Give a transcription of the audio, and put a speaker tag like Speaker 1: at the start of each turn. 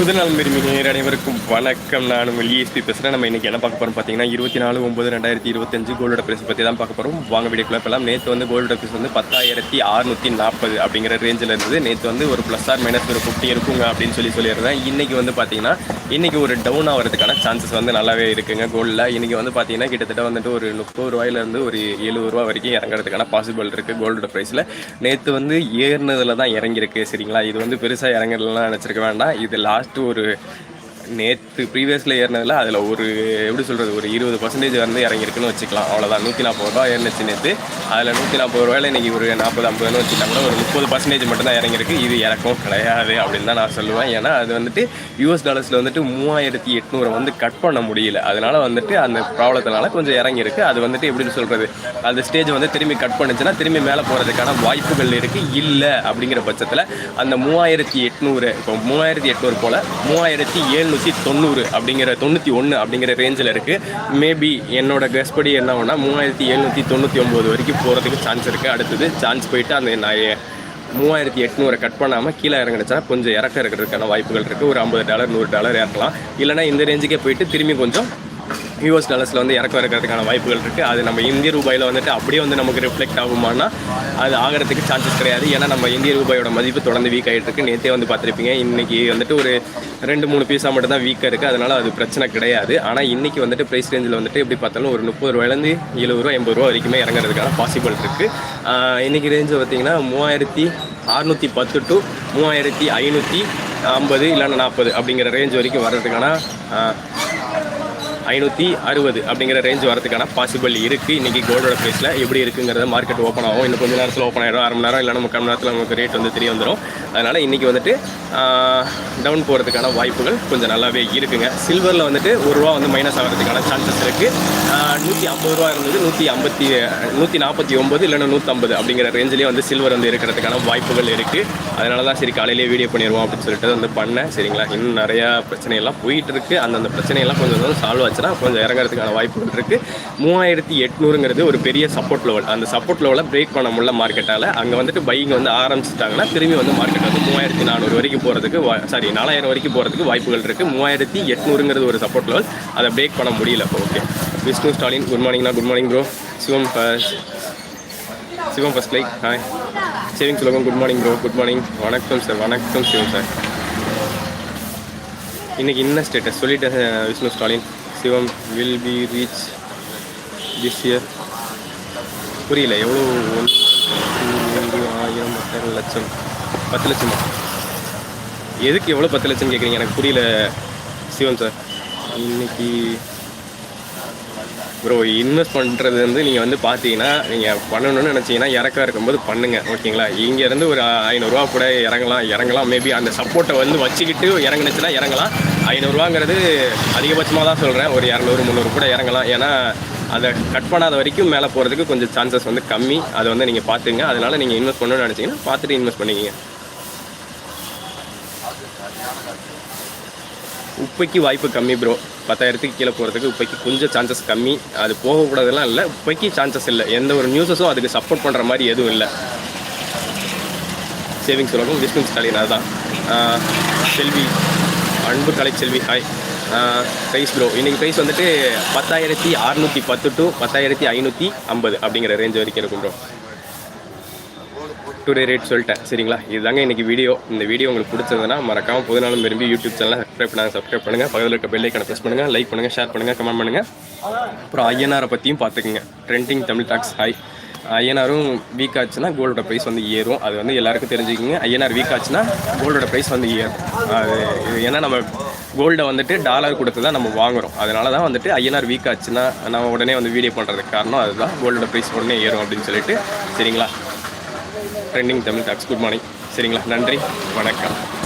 Speaker 1: புதுநாள் மிருமிகர் அனைவருக்கும் வணக்கம். நான் உங்கள் இஎஸ்பி பேசுகிறேன் நம்ம இன்றைக்கி என்ன பார்க்க போகிறோம் பார்த்தீங்கன்னா இருபத்தி நாலு ஒம்பது ரெண்டாயிரத்தி இருபத்தஞ்சு கோல்டோட ப்ரைஸ் பற்றி தான் பார்க்க போகிறோம் வாங்க வீடியோக்குள்ள போகலாம். நேற்று வந்து கோல்டோட ப்ரைஸ் வந்து பத்தாயிரத்தி அறுநூற்றி நாற்பது அப்படிங்கிற ரேஞ்சில் இருந்தது. நேற்று வந்து ஒரு ப்ளஸ் ஆர் மைனஸ் ஒரு ஃபிஃப்டி இருக்குங்க அப்படின்னு சொல்லி சொல்லியிருந்தேன். இன்றைக்கி வந்து பார்த்தீங்கன்னா இன்றைக்கி ஒரு டவுன் ஆகிறதுக்கான சான்சஸ் வந்து நல்லாவே இருக்குங்க கோல்டில் இன்றைக்கி வந்து பார்த்தீங்கன்னா கிட்டத்தட்ட வந்துட்டு ஒரு முப்பது ரூபாயிலேருந்து ஒரு எழுபது ரூபா வரைக்கும் இறங்குறதுக்கான பாசிபிள் இருக்குது கோல்டோட ப்ரைஸில் நேற்று வந்து ஏறினதில் தான் இறங்கியிருக்கு சரிங்களா? இது வந்து பெருசாக இறங்குறதுலாம் நினச்சிருக்க வேண்டாம். இது லாஸ்ட் லாஸ்ட்டு ஒரு நேற்று ப்ரீவியஸில் ஏறினதில் அதில் ஒரு எப்படி சொல்கிறது ஒரு இருபது பர்சன்டேஜ் வந்து இறங்கியிருக்குன்னு வச்சுக்கலாம். அவ்வளோதான் நூற்றி நாற்பது ரூபா ஏறினுச்சு நேற்று அதில் நூற்றி நாற்பது ரூபாயில் இன்றைக்கி ஒரு நாற்பது ஐம்பதுன்னு வச்சுட்டா கூட ஒரு முப்பது பர்சன்டேஜ் மட்டும் தான் இறங்கியிருக்கு. இது இறக்கம் கிடையாது அப்படின்னு தான் நான் சொல்லுவேன். ஏன்னா அது வந்துட்டு யூஎஸ் டாலர்ஸில் வந்துட்டு மூவாயிரத்தி எட்நூறை வந்து கட் பண்ண முடியல. அதனால் வந்துட்டு அந்த ப்ராப்ளத்தினால கொஞ்சம் இறங்கியிருக்கு. அது வந்துட்டு எப்படி சொல்கிறது அந்த ஸ்டேஜ் வந்து திரும்பி கட் பண்ணுச்சுன்னா திரும்பி மேலே போகிறதுக்கான வாய்ப்புகள் இருக்குது இல்லை அப்படிங்கிற பட்சத்தில் அந்த மூவாயிரத்தி எட்நூறு இப்போ மூவாயிரத்தி எட்நூறு போல் மூவாயிரத்தி எழுநூற்றி தொண்ணூறு அப்படிங்கிற தொண்ணூற்றி ஒன்று அப்படிங்கிற ரேஞ்சில் இருக்குது மேபி என்னோட கெஸ் படி என்ன ஒன்றா மூவாயிரத்தி எழுநூற்றி தொண்ணூற்றி ஒம்பது வரைக்கும் போகிறதுக்கு சான்ஸ் இருக்குது அடுத்தது சான்ஸ் போயிட்டு அந்த நான் மூவாயிரத்தி எட்நூறை கட் பண்ணாமல் கீழே இறங்குனுச்சா கொஞ்சம் இறக்க இருக்கிறதுக்கான வாய்ப்புகள் இருக்குது ஒரு ஐம்பது டாலர் நூறு டாலர் இறக்கலாம். இல்லைனா இந்த ரேஞ்சுக்கே போயிட்டு திரும்பி கொஞ்சம் யூஎஸ் டாலர்ஸில் வந்து இறக்கம் இருக்கிறதுக்கான வாய்ப்புகள் இருக்குது அது நம்ம இந்திய ரூபாயில் வந்துட்டு அப்படியே வந்து நமக்கு ரிஃப்ளெக்ட் ஆகுமானா அது ஆகிறதுக்கு சான்சஸ் கிடையாது. ஏன்னா நம்ம இந்திய ரூபாயோட மதிப்பு தொடர்ந்து வீக் ஆகிட்டு இருக்கு. நேற்றே வந்து பார்த்துருப்பீங்க இன்றைக்கி வந்துட்டு ஒரு ரெண்டு மூணு பீஸாக மட்டும் தான் வீக்காக இருக்குது அதனால் அது பிரச்சனை கிடையாது. ஆனால் இன்றைக்கி வந்துட்டு ப்ரைஸ் ரேஞ்சில் வந்துட்டு எப்படி பார்த்தாலும் ஒரு முப்பது ரூபாயிலேருந்து எழுபது ரூபா எண்பது ரூபா வரைக்குமே இறங்குறதுக்கான பாசிபிள் இருக்குது இன்றைக்கி ரேஞ்சு பார்த்திங்கன்னா மூவாயிரத்தி அறுநூற்றி பத்து டு மூவாயிரத்தி ஐநூற்றி ஐம்பது இல்லைன்னா நாற்பது அப்படிங்கிற ரேஞ்ச் வரைக்கும் வர்றதுக்கான ஐநூற்றி அறுபது அப்படிங்கிற ரேஞ்ச் வரதுக்கான பாசிபிள் இருக்குது இன்றைக்கி கோல்டோட ப்ரைஸில் எப்படி இருக்குங்கிறத மார்க்கெட் ஓப்பன் ஆகும். இன்னும் கொஞ்சம் நேரத்தில் ஓப்பன் ஆகிடும் அரை மணி நேரம் இல்லைனா முக்கால் மணி நேரத்தில் நமக்கு ரேட் வந்து தெரிய வந்துடும் அதனால் இன்றைக்கி வந்துட்டு டவுன் போகிறதுக்கான வாய்ப்புகள் கொஞ்சம் நல்லாவே இருக்குங்க. சில்வரில் வந்துட்டு ஒரு ரூபா வந்து மைனஸ் ஆகிறதுக்கான சான்சஸ் இருக்குது நூற்றி ஐம்பது ரூபா இருந்தது நூற்றி ஐம்பத்தி நூற்றி நாற்பத்தி ஒம்பது இல்லைன்னா நூற்றம்பது அப்படிங்கிற ரேஞ்சிலே வந்து சில்வர் வந்து இருக்கிறதுக்கான வாய்ப்புகள் இருக்குது அதனால தான் சரி காலையிலே வீடியோ பண்ணிடுவோம் அப்படின்னு சொல்லிட்டு வந்து பண்ணேன். சரிங்களா? இன்னும் நிறையா பிரச்சனையெல்லாம் போயிட்டு இருக்கு. அந்தந்த பிரச்சனையெல்லாம் கொஞ்சம் கொஞ்சம் சால்வ் ஆச்சுன்னா கொஞ்சம் இறங்குறதுக்கான வாய்ப்புகள் இருக்குது மூவாயிரத்தி எட்நூறுங்கிறது ஒரு பெரிய சப்போர்ட் லெவல் அந்த சப்போர்ட் லெவலை பிரேக் பண்ண முடியல மார்க்கெட்டால் அங்கே வந்துட்டு பையிங் வந்து ஆரம்பிச்சிட்டாங்கன்னா திரும்பி வந்து மார்க்கெட் வந்து மூவாயிரத்தி நானூறு வரைக்கும் போகிறதுக்கு சாரி நாலாயிரம் வரைக்கும் போகிறதுக்கு வாய்ப்புகள் இருக்குது மூவாயிரத்தி எட்நூறுங்கிறது ஒரு சப்போர்ட் லெவல் அதை பிரேக் பண்ண முடியல இப்போ okay Vishnu Stalin good மார்னிங்னா good morning bro Shivam first Shivam first like hi saving சுலகம் good morning bro good morning வணக்கம் சார் வணக்கம் சிவம் சார் இன்றைக்கி என்ன ஸ்டேட்டஸ் சொல்லிட்டேன் Vishnu Stalin. Shivam will be reach this year புரியல எவ்வளோ ஆயிரம் பத்தாயிரம் லட்சம். பத்து லட்சமா? எதுக்கு எவ்வளோ பத்து லட்சம் கேட்குறீங்க எனக்கு புரியல சிவன் சார் இன்னைக்கு ப்ரோ இன்வெஸ்ட் பண்ணுறது வந்து நீங்கள் வந்து பார்த்தீங்கன்னா நீங்கள் பண்ணணும்னு நினச்சிங்கன்னா இறக்கா இருக்கும்போது பண்ணுங்கள் ஓகேங்களா? இங்கேருந்து ஒரு ஐநூறுரூவா கூட இறங்கலாம் இறங்கலாம். மேபி அந்த சப்போர்ட்டை வந்து வச்சுக்கிட்டு இறங்குனுச்சுன்னா இறங்கலாம். ஐநூறுரூவாங்கிறது அதிகபட்சமாக தான் சொல்கிறேன் ஒரு இரநூறு முந்நூறு கூட இறங்கலாம். ஏன்னா அதை கட் பண்ணாத வரைக்கும் மேலே போகிறதுக்கு கொஞ்சம் சான்சஸ் வந்து கம்மி. அதை வந்து நீங்கள் பார்த்துங்க அதனால் நீங்கள் இன்வெஸ்ட் பண்ணணும்னு நினச்சிங்கன்னா பார்த்துட்டு இன்வெஸ்ட் பண்ணிக்கிங்க. உப்பைக்கு வாய்ப்பு கம்மி ப்ரோ பத்தாயிரத்துக்கு கீழே போகிறதுக்கு உப்பைக்கு கொஞ்சம் சான்சஸ் கம்மி. அது போகக்கூடாதெல்லாம் இல்லை. உப்பைக்கு சான்சஸ் இல்லை. எந்த ஒரு நியூஸஸும் அதுக்கு சப்போர்ட் பண்ணுற மாதிரி எதுவும் இல்லை. சேவிங்ஸ் உலகம் விஷ்ணு ஸ்டாலின் அதுதான் Selvi Anbu Kalai Selvi hi price bro இன்றைக்கி ப்ரைஸ் வந்துட்டு பத்தாயிரத்தி அறநூற்றி பத்து டு பத்தாயிரத்தி ஐநூற்றி ஐம்பது அப்படிங்கிற ரேஞ்ச் வரைக்கும் இருக்கும் ப்ரோ டுடே ரேட் சொல்லிட்டேன். சரிங்களா? இதுதாங்க இன்றைக்கி வீடியோ. இந்த வீடியோ உங்களுக்கு பிடிச்சதுன்னா மறக்காமல் பொதுநாளும் விரும்பி யூடியூப் சேனலை சப்ஸ்கிரைப் பண்ணாங்க சப்ஸ்கிரைப் பண்ணுங்கள் பக்கத்தில் இருக்க பெல் ப்ரெஸ் பண்ணுங்கள் லைக் பண்ணுங்கள் ஷேர் பண்ணுங்கள் கமெண்ட் பண்ணுங்கள் அப்புறம் ஐஎன்ஆரை பற்றியும் பார்த்துக்குங்க. ட்ரெண்டிங் தமிழ் டாக்ஸ் ஹாய் ஐஎன்ஆரும் வீக் ஆச்சுன்னா கோல்டோட ப்ரைஸ் வந்து ஏறும். அது வந்து எல்லாருக்கும் தெரிஞ்சுக்கோங்க. ஐஎன்ஆர் வீக் ஆச்சுன்னா கோல்டோட ப்ரைஸ் வந்து ஏறும். அது ஏன்னா நம்ம கோல்டை வந்துட்டு டாலர் கொடுத்து தான் நம்ம வாங்குறோம். அதனால தான் வந்துட்டு ஐஎன்ஆர் வீக் ஆச்சுன்னா நம்ம உடனே வந்து வீடியோ பண்ணுறதுக்கு காரணம் அதுதான். கோல்டோட ப்ரைஸ் உடனே ஏறும் அப்படின்னு சொல்லிட்டு. சரிங்களா? Trending Tamil talks good morning சரிங்களா நன்றி. வணக்கம்.